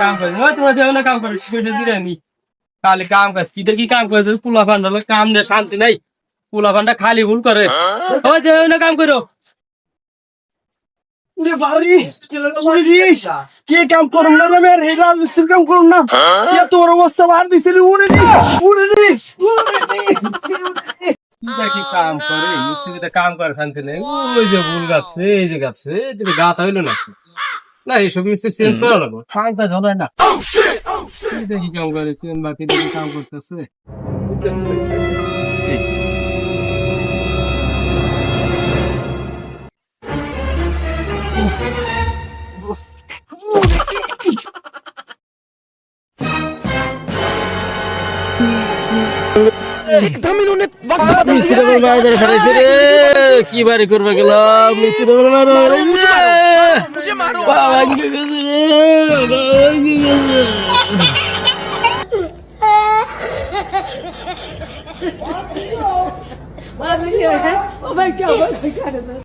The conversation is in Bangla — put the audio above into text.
কাম করে তোমরা যাও না কাম করে। সেটা দিলে আমি খালি কাম কাজ কি দেখি কাম করেছে পোলা ফান্ডা কাম নেই শান্তি নাই পোলা ফান্ডা খালি ভুল করে ওই যাও না কাম করো কে কাম করুন না রে এই রাজমিস্ত্রির কাম করুন না তোর অবস্থা বার দিছে রে উড়ে নি উড়ে নি উড়ে নি কি দেখি কাম করে? মিস্ত্রিটা কাম করে শান্তি নেই ওই যে ভুল গাছে এই যে গাছে এই যে হইল না না এইসব মিস্ত্রি চেঞ্জ করা লাগবে। ফাঙ্কা ঝলায় না। কি দেখি কাম করে? চেন বাকি দেখি কাম করতেছে? মিস্ত্রি আমার কি বাড়ি করবে গেলাম মায়ের